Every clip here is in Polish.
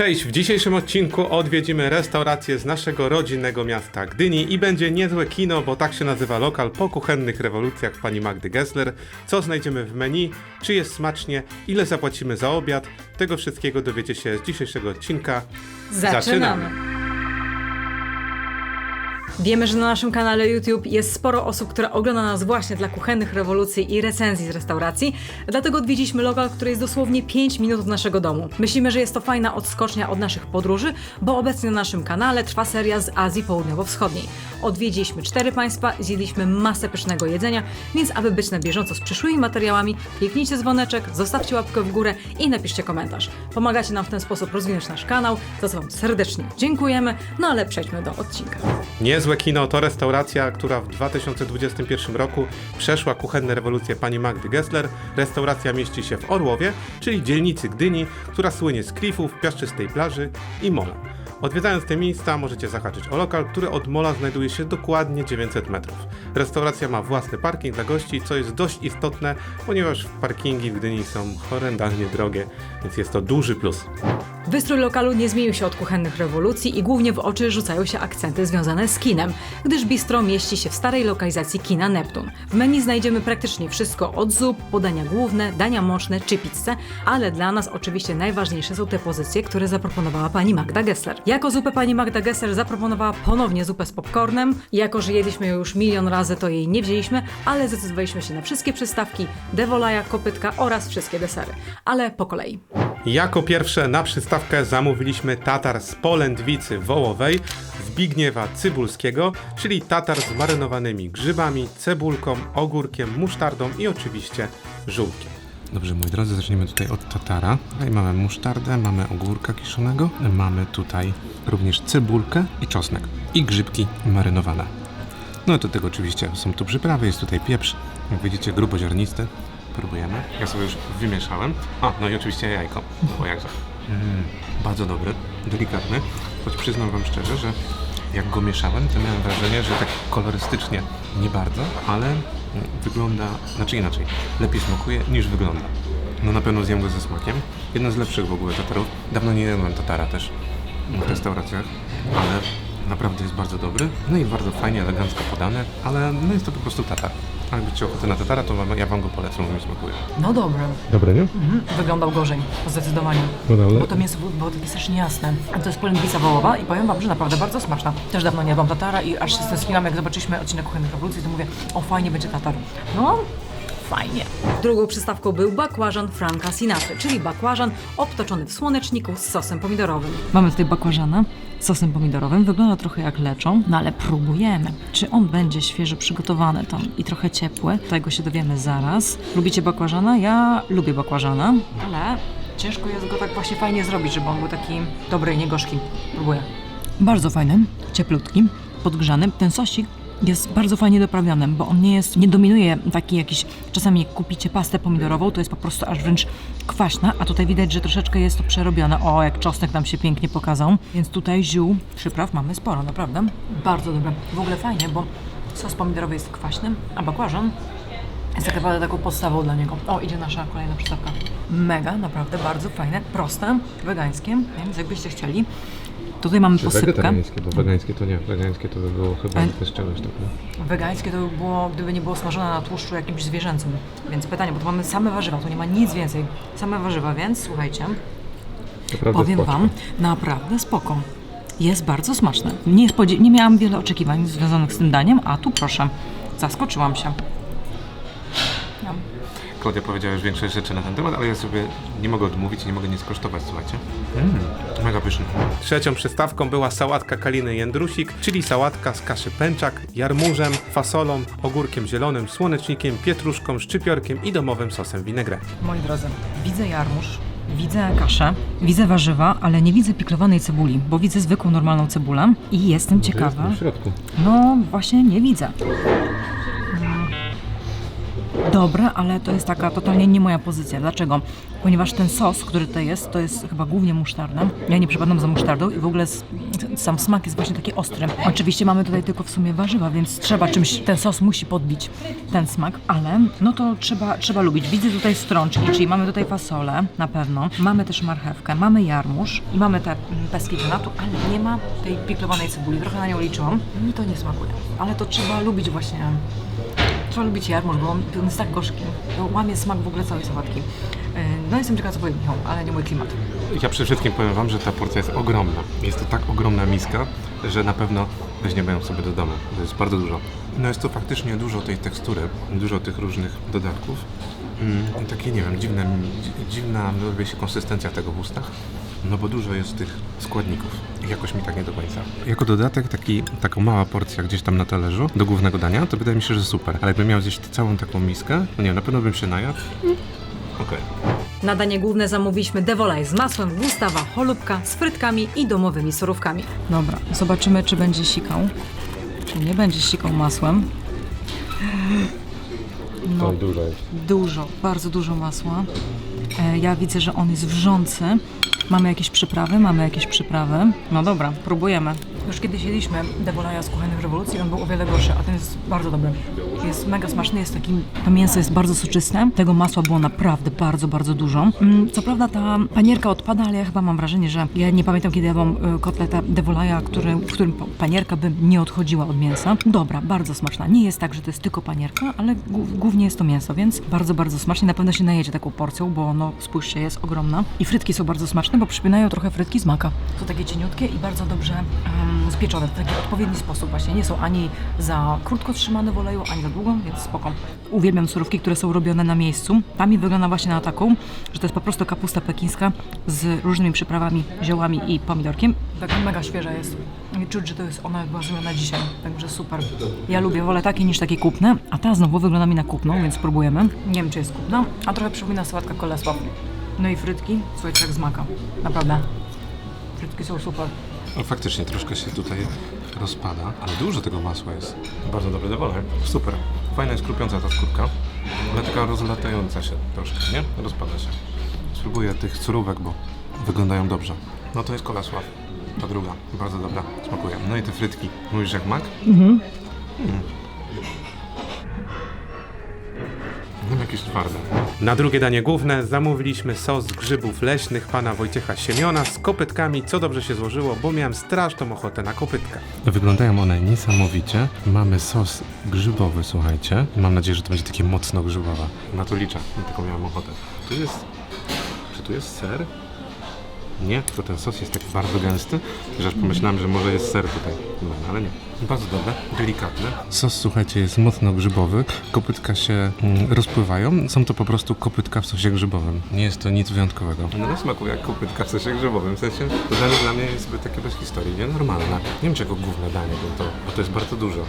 Cześć, w dzisiejszym odcinku odwiedzimy restaurację z naszego rodzinnego miasta Gdyni i będzie niezłe kino, bo tak się nazywa lokal po kuchennych rewolucjach pani Magdy Gessler. Co znajdziemy w menu, czy jest smacznie, ile zapłacimy za obiad, tego wszystkiego dowiecie się z dzisiejszego odcinka. Zaczynamy. Wiemy, że na naszym kanale YouTube jest sporo osób, które ogląda nas właśnie dla kuchennych rewolucji i recenzji z restauracji, dlatego odwiedziliśmy lokal, który jest dosłownie 5 minut od naszego domu. Myślimy, że jest to fajna odskocznia od naszych podróży, bo obecnie na naszym kanale trwa seria z Azji Południowo-Wschodniej. Odwiedziliśmy cztery państwa, zjedliśmy masę pysznego jedzenia, więc aby być na bieżąco z przyszłymi materiałami, kliknijcie dzwoneczek, zostawcie łapkę w górę i napiszcie komentarz. Pomagacie nam w ten sposób rozwinąć nasz kanał, za co Wam serdecznie dziękujemy, no ale przejdźmy do odcinka. Niezłe kino to restauracja, która w 2021 roku przeszła kuchenne rewolucje pani Magdy Gessler. Restauracja mieści się w Orłowie, czyli dzielnicy Gdyni, która słynie z klifów, piaszczystej plaży i mola. Odwiedzając te miejsca możecie zahaczyć o lokal, który od mola znajduje się dokładnie 900 metrów. Restauracja ma własny parking dla gości, co jest dość istotne, ponieważ parkingi w Gdyni są horrendalnie drogie, więc jest to duży plus. Wystrój lokalu nie zmienił się od kuchennych rewolucji i głównie w oczy rzucają się akcenty związane z kinem, gdyż bistro mieści się w starej lokalizacji kina Neptun. W menu znajdziemy praktycznie wszystko od zup, podania główne, dania mączne czy pizzę, ale dla nas oczywiście najważniejsze są te pozycje, które zaproponowała pani Magda Gessler. Jako zupę pani Magda Gessler zaproponowała ponownie zupę z popcornem. Jako, że jedliśmy ją już milion razy, to jej nie wzięliśmy, ale zdecydowaliśmy się na wszystkie przystawki, dewolaja, kopytka oraz wszystkie desery. Ale po kolei. Jako pierwsze na zamówiliśmy tatar z polędwicy wołowej Zbigniewa Cybulskiego, czyli tatar z marynowanymi grzybami, cebulką, ogórkiem, musztardą i oczywiście żółtkiem. Dobrze, moi drodzy, zaczniemy tutaj od tatara. Tutaj mamy musztardę, mamy ogórka kiszonego, mamy tutaj również cebulkę i czosnek i grzybki marynowane. No do tego oczywiście są tu przyprawy, jest tutaj pieprz, jak widzicie gruboziarnisty. Próbujemy. Ja sobie już wymieszałem. A, no i oczywiście jajko, bo jakże. Mm, bardzo dobry, delikatny, choć przyznam wam szczerze, że jak go mieszałem, to miałem wrażenie, że tak kolorystycznie nie bardzo, ale wygląda, znaczy inaczej, lepiej smakuje niż wygląda. No na pewno zjem go ze smakiem. Jeden z lepszych w ogóle tatarów. Dawno nie jadłem tatara też w restauracjach, ale naprawdę jest bardzo dobry. No i bardzo fajnie, elegancko podane, ale no jest to po prostu tatar. A jakbyście ochotę na tatara, to wam, ja wam go polecam, bo mi smakuje. No dobra, Dobre, nie? mhm. wyglądał gorzej, zdecydowanie. No dobra. Bo to mięso było- było takie strasznie jasne. A to jest polędwica wołowa i powiem wam, że naprawdę bardzo smaczna. Też dawno nie jadłam tatara i aż się stęskniłam, jak zobaczyliśmy odcinek Kuchennych Rewolucji, to mówię, o fajnie będzie tatar. No, fajnie. Drugą przystawką był bakłażan Franka Sinatry, czyli bakłażan obtoczony w słoneczniku z sosem pomidorowym. Mamy tutaj bakłażana sosem pomidorowym. Wygląda trochę jak leczą, no ale próbujemy. Czy on będzie świeżo przygotowany tam i trochę ciepły? Tego się dowiemy zaraz. Lubicie bakłażana? Ja lubię bakłażana, ale ciężko jest go tak właśnie fajnie zrobić, żeby on był taki dobry, nie gorzki. Próbuję. Bardzo fajny, cieplutki, podgrzany. Ten sosik jest bardzo fajnie doprawiony, bo on nie jest, nie dominuje taki jakiś, czasami jak kupicie pastę pomidorową, to jest po prostu aż wręcz kwaśna, a tutaj widać, że troszeczkę jest to przerobione. O, jak czosnek nam się pięknie pokazał. Więc tutaj ziół, przypraw mamy sporo, naprawdę. Bardzo dobre. W ogóle fajnie, bo sos pomidorowy jest kwaśny, a bakłażan jest naprawdę taką podstawą dla niego. O, idzie nasza kolejna przystawka. Mega, naprawdę bardzo fajne, proste, wegańskie, więc jakbyście chcieli. Tutaj mamy posypkę. bo wegańskie to nie, wegańskie to by było chyba Ale- też czegoś. Wegańskie to by było, gdyby nie było smażone na tłuszczu jakimś zwierzęcym. Więc pytanie, bo tu mamy same warzywa, tu nie ma nic więcej. Same warzywa, więc słuchajcie, powiem Wam, naprawdę spoko. Jest bardzo smaczne. Nie, spodzie- nie miałam wiele oczekiwań związanych z tym daniem, a tu proszę, zaskoczyłam się. Klaudia powiedziała już większość rzeczy na ten temat, ale ja sobie nie mogę odmówić, nie mogę nie skosztować, słuchajcie. Mm, mega pyszny. Trzecią przystawką była sałatka kaliny jędrusik, czyli sałatka z kaszy pęczak, jarmużem, fasolą, ogórkiem zielonym, słonecznikiem, pietruszką, szczypiorkiem i domowym sosem vinaigrette. Moi drodzy, widzę jarmuż, widzę kaszę, widzę warzywa, ale nie widzę piklowanej cebuli, bo widzę zwykłą, normalną cebulę i jestem ciekawa. środku. No właśnie nie widzę. Dobre, ale to jest taka totalnie nie moja pozycja. Dlaczego? Ponieważ ten sos, który tutaj jest, to jest chyba głównie musztarda. Ja nie przepadam za musztardą i w ogóle sam smak jest właśnie taki ostry. Oczywiście mamy tutaj tylko w sumie warzywa, więc trzeba czymś, ten sos musi podbić ten smak, ale no to trzeba, trzeba lubić. Widzę tutaj strączki, czyli mamy tutaj fasolę na pewno, mamy też marchewkę, mamy jarmuż i mamy te mm, pestki granatu, ale nie ma tej piklowanej cebuli. Trochę na nią liczyłam. Mi to nie smakuje, ale to trzeba lubić właśnie Trzeba lubić jarmuż, bo on, on jest tak gorzki. To łamie smak w ogóle całej sałatki. Yy, No jestem ciekawa, co powie Michał, ale nie mój klimat. Ja przede wszystkim powiem Wam, że ta porcja jest ogromna. Jest to tak ogromna miska, że na pewno weźmiemy ją sobie do domu. To jest bardzo dużo. No jest to faktycznie dużo tej tekstury, dużo tych różnych dodatków. Mm, takie, nie wiem, dziwne, dzi- dziwna robi się konsystencja tego w ustach. No bo dużo jest tych składników. I jakoś mi tak nie do końca. Jako dodatek taki, taka mała porcja gdzieś tam na talerzu do głównego dania, to wydaje mi się, że super. Ale jakbym miał zjeść całą taką miskę, no nie, na pewno bym się najadł. Okej. Na danie główne zamówiliśmy devolaj z masłem, gustawa, cholubka z frytkami i domowymi surówkami. Dobra, zobaczymy, czy będzie sikał. Czy nie będzie sikał masłem. No, dużo jest. dużo, bardzo dużo masła. E, ja widzę, że on jest wrzący. Mamy jakieś przyprawy, mamy jakieś przyprawy. No dobra, próbujemy. Już kiedyś jedliśmy dewolaja z kuchennych rewolucji, on był o wiele gorszy, a ten jest bardzo dobry. Jest mega smaczny, jest taki, to mięso jest bardzo soczyste. Tego masła było naprawdę bardzo, bardzo dużo. Mm, Co prawda ta panierka odpada, ale ja chyba mam wrażenie, że ja nie pamiętam kiedy jadłam y, kotletę dewolaja, który, w którym pa- panierka by nie odchodziła od mięsa. Dobra, bardzo smaczna. Nie jest tak, że to jest tylko panierka, ale głó- głównie jest to mięso, więc bardzo, bardzo smacznie. Na pewno się najedzie taką porcją, bo no spójrzcie, jest ogromna. I frytki są bardzo smaczne, bo przypominają trochę frytki z maka. Są takie cieniutkie i bardzo dobrze em, spieczone w taki odpowiedni sposób właśnie. Nie są ani za krótko trzymane w oleju, ani za długo, więc spoko. Uwielbiam surówki, które są robione na miejscu. Ta mi wygląda właśnie na taką, że to jest po prostu kapusta pekińska z różnymi przyprawami, ziołami i pomidorkiem. Taka mega świeża jest. I czuć, że to jest ona była zrobiona dzisiaj, także super. Ja lubię, wolę takie niż takie kupne, a ta znowu wygląda mi na kupną, więc spróbujemy. Nie wiem, czy jest kupna, a trochę przypomina sałatka kolesław. No i frytki, słuchajcie, jak z maka. Naprawdę. Frytki są super. No faktycznie troszkę się tutaj rozpada, ale dużo tego masła jest. Bardzo dobre dowolne. Super. Fajna jest krupiąca ta skórka, ale taka rozlatająca się troszkę, nie? Rozpada się. Spróbuję tych surówek, bo wyglądają dobrze. No to jest kolasław. Ta druga. Bardzo dobra. Smakuje. No i te frytki. Mówisz jak mak? Mhm. No jakieś twarde. Na drugie danie główne zamówiliśmy sos z grzybów leśnych pana Wojciecha Siemiona z kopytkami, co dobrze się złożyło, bo miałem straszną ochotę na kopytka. Wyglądają one niesamowicie. Mamy sos grzybowy, słuchajcie. Mam nadzieję, że to będzie takie mocno grzybowe. Na to liczę, na taką miałem ochotę. Tu jest... Czy tu jest ser? Nie, tylko ten sos jest tak bardzo gęsty, że aż pomyślałem, że może jest ser tutaj. No, ale nie. Bardzo dobre, delikatne. Sos, słuchajcie, jest mocno grzybowy. Kopytka się mm, rozpływają. Są to po prostu kopytka w sosie grzybowym. Nie jest to nic wyjątkowego. No smakuje jak kopytka w sosie grzybowym. W sensie, to danie dla mnie jest takie bez historii, nie? Normalne. Nie wiem, czego główne danie bo to, bo to jest bardzo dużo.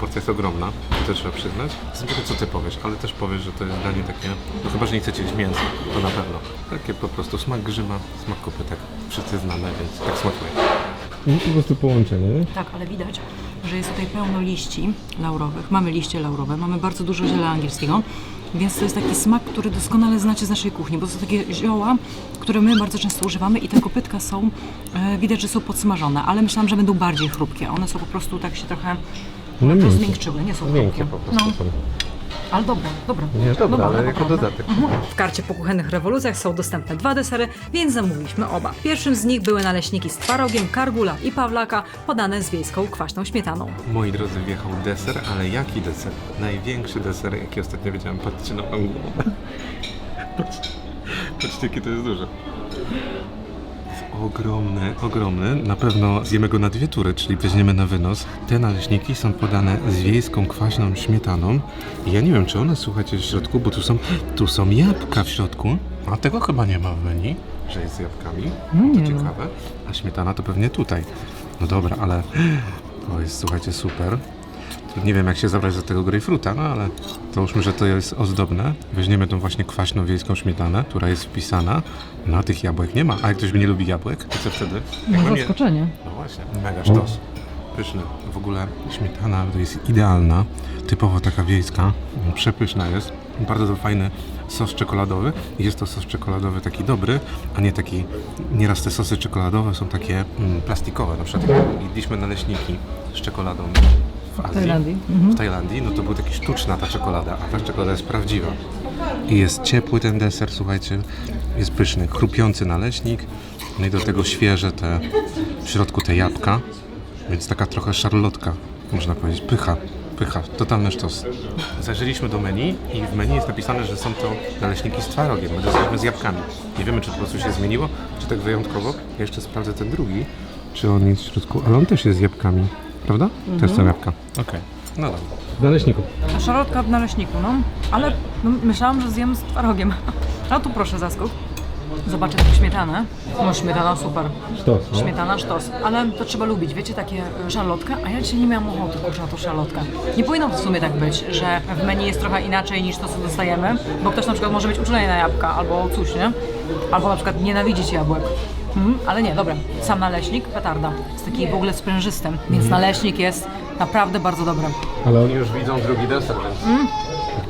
Porcja jest ogromna, to trzeba przyznać. Jestem ciekaw, co ty powiesz, ale też powiesz, że to jest danie takie, no chyba, że nie chcecie jeść mięsa, to na pewno. Takie po prostu smak grzyba, smak kopytek. Wszyscy znamy, więc tak smakuje. No po prostu połączenie, nie? Tak, ale widać, że jest tutaj pełno liści laurowych. Mamy liście laurowe, mamy bardzo dużo ziela angielskiego, więc to jest taki smak, który doskonale znacie z naszej kuchni, bo to są takie zioła, które my bardzo często używamy i te kopytka są, e, widać, że są podsmażone, ale myślałam, że będą bardziej chrupkie. One są po prostu tak się trochę No miękkie. rozmiękczyły, nie są chrupkie. Miękkie po prostu No, są. Ale dobre, dobre. Nie, dobra, Dobre, ale jako naprawdę. dodatek. W karcie po kuchennych rewolucjach są dostępne dwa desery, więc zamówiliśmy oba. Pierwszym z nich były naleśniki z twarogiem, kargula i pawlaka, podane z wiejską kwaśną śmietaną. Moi drodzy, wjechał deser, ale jaki deser? Największy deser, jaki ostatnio widziałem. Patrzcie na moją głowę. Patrzcie, patrzcie jakie to jest duże. Ogromny, ogromny. Na pewno zjemy go na dwie tury, czyli weźmiemy na wynos. Te naleśniki są podane z wiejską kwaśną śmietaną. I ja nie wiem, czy one, słuchajcie, w środku, bo tu są, tu są jabłka w środku. A tego chyba nie ma w menu, że jest z jabłkami. No to nie ciekawe. A śmietana to pewnie tutaj. No dobra, ale to jest, słuchajcie, super. Nie wiem, jak się zabrać do tego grejpfruta, no ale załóżmy, że to jest ozdobne. Weźmiemy tą właśnie kwaśną wiejską śmietanę, która jest wpisana. No a tych jabłek nie ma. A jak ktoś nie lubi jabłek, to co wtedy? Mam je- Zaskoczenie. No właśnie, mega sztos. Pyszny. W ogóle śmietana to jest idealna, typowo taka wiejska. Przepyszna jest. Bardzo fajny sos czekoladowy. I Jest to sos czekoladowy taki dobry, a nie taki... Nieraz te sosy czekoladowe są takie mm, plastikowe. Na przykład jak jedliśmy naleśniki z czekoladą w Azji, Tajlandii. w Tajlandii, no to był taki sztuczna ta czekolada, a ta czekolada jest prawdziwa. I jest ciepły ten deser, słuchajcie, jest pyszny, chrupiący naleśnik, no i do tego świeże te, w środku te jabłka, więc taka trochę szarlotka, można powiedzieć, pycha, pycha, totalny sztos. Zajrzeliśmy do menu i w menu jest napisane, że są to naleśniki z twarogiem, my dostaliśmy z jabłkami. Nie wiemy, czy po prostu się zmieniło, czy tak wyjątkowo. Ja jeszcze sprawdzę ten drugi, czy on jest w środku, ale on też jest z jabłkami, prawda? Też są jabłka. Okej, no dobra. Z naleśników. A szalotka w naleśniku, no. Ale no, myślałam, że zjem z twarogiem. A tu proszę zaskok. Zobaczę tę śmietanę. No śmietana super. Sztos, no. Śmietana sztos. Ale to trzeba lubić, wiecie, takie e, szalotkę, a ja dzisiaj nie miałam ochoty kurczę na tą szalotkę. Nie powinno w sumie tak być, że w menu jest trochę inaczej niż to, co dostajemy, bo ktoś na przykład może mieć uczulenie na jabłka albo coś, nie? Albo na przykład nienawidzić jabłek. Mhm, ale nie, dobra. Sam naleśnik, petarda. Jest taki w ogóle sprężystym, więc naleśnik jest naprawdę bardzo dobry. Ale oni już widzą drugi deser, więc...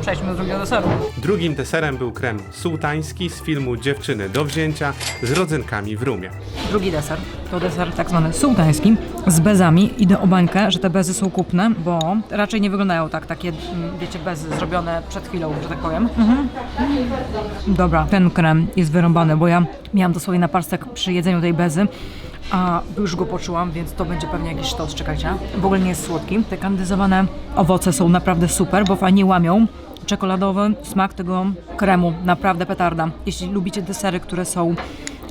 Przejdźmy do drugiego deseru. Drugim deserem był krem sułtański z filmu Dziewczyny do wzięcia z rodzynkami w rumie. Drugi deser to deser tak zwany sułtański z bezami. Idę o bańkę, że te bezy są kupne, bo raczej nie wyglądają tak, takie, mm, wiecie, bezy zrobione przed chwilą, że tak powiem. Mhm. Dobra, ten krem jest wyrąbany, bo ja miałam dosłownie na parstek przy jedzeniu tej bezy, a już go poczułam, więc to będzie pewnie jakiś sztos, czekajcie. W ogóle nie jest słodki. Te kandyzowane owoce są naprawdę super, bo fajnie łamią czekoladowy smak tego kremu. Naprawdę petarda. Jeśli lubicie desery, które są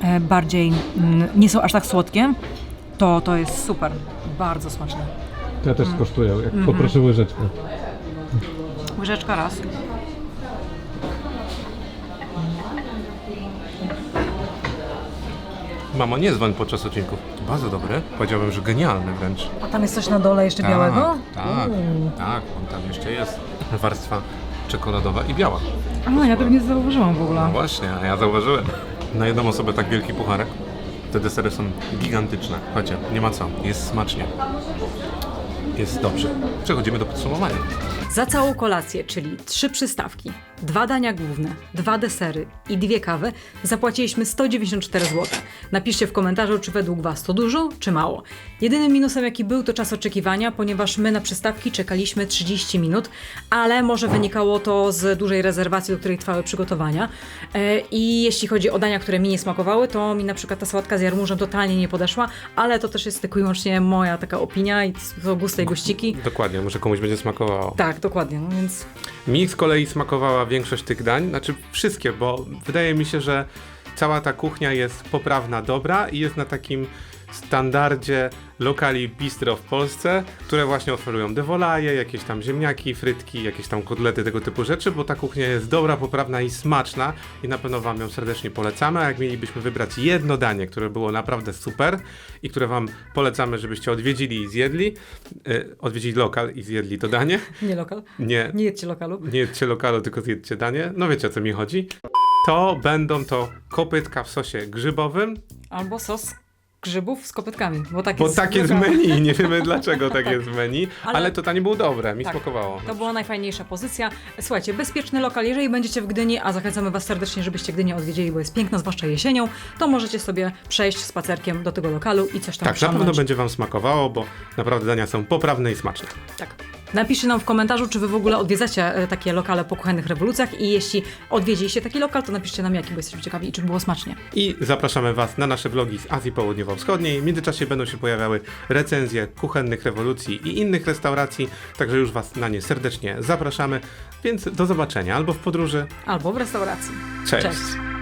e, bardziej, mm, nie są aż tak słodkie, to to jest super. Bardzo smaczne. Ja też skosztuję, jak poproszę łyżeczkę. Łyżeczka raz. Mamo, nie dzwoń podczas odcinków. Bardzo dobry. Powiedziałbym, że genialny wręcz. A tam jest coś na dole jeszcze białego? Tak, Uuu. tak, on tam jeszcze jest. Warstwa czekoladowa i biała. A, ja tego nie zauważyłam w No ogóle. właśnie, a ja zauważyłem. Na jedną osobę tak wielki pucharek. Te desery są gigantyczne. Chodźcie, nie ma co. Jest smacznie. Jest dobrze. Przechodzimy do podsumowania. Za całą kolację, czyli trzy przystawki, dwa dania główne, dwa desery i dwie kawy, zapłaciliśmy 194 zł. Napiszcie w komentarzu, czy według Was to dużo, czy mało. Jedynym minusem, jaki był, to czas oczekiwania, ponieważ my na przystawki czekaliśmy 30 minut, ale może wynikało to z dużej rezerwacji, do której trwały przygotowania. E, I jeśli chodzi o dania, które mi nie smakowały, to mi na przykład ta sałatka z jarmużem totalnie nie podeszła, ale to też jest tylko i wyłącznie moja taka opinia i to gusta i guściki. Dokładnie, może komuś będzie smakowało. Tak, dokładnie, no więc Mi z kolei smakowała większość tych dań, znaczy wszystkie, bo wydaje mi się, że cała ta kuchnia jest poprawna, dobra i jest na takim standardzie lokali bistro w Polsce, które właśnie oferują dewolaje, jakieś tam ziemniaki, frytki, jakieś tam kotlety, tego typu rzeczy, bo ta kuchnia jest dobra, poprawna i smaczna i na pewno Wam ją serdecznie polecamy, a jak mielibyśmy wybrać jedno danie, które było naprawdę super i które Wam polecamy, żebyście odwiedzili i zjedli, yy, odwiedzili lokal i zjedli to danie, nie lokal. nie, Nie jedźcie lokalu. nie jedzcie lokalu, tylko zjedźcie danie. No wiecie o co mi chodzi. To będą to kopytka w sosie grzybowym, Albo sos grzybów z kopytkami, bo tak bo jest tak jest menu. Nie wiemy dlaczego tak jest w menu, ale, Ale- to danie było dobre, mi Tak. smakowało. To była najfajniejsza pozycja. Słuchajcie, bezpieczny lokal, jeżeli będziecie w Gdyni, a zachęcamy Was serdecznie, żebyście Gdynię odwiedzili, bo jest piękna, zwłaszcza jesienią, to możecie sobie przejść spacerkiem do tego lokalu i coś tam Tak, na pewno ściągnąć. będzie Wam smakowało, bo naprawdę dania są poprawne i smaczne. Tak. Napiszcie nam w komentarzu, czy Wy w ogóle odwiedzacie e, takie lokale po kuchennych rewolucjach i jeśli odwiedziliście taki lokal, to napiszcie nam jaki, bo jesteśmy ciekawi i czy było smacznie. I zapraszamy Was na nasze vlogi z Azji Południowo-Wschodniej. W międzyczasie będą się pojawiały recenzje kuchennych rewolucji i innych restauracji, także już Was na nie serdecznie zapraszamy. Więc do zobaczenia albo w podróży. Albo w restauracji. Cześć. Cześć.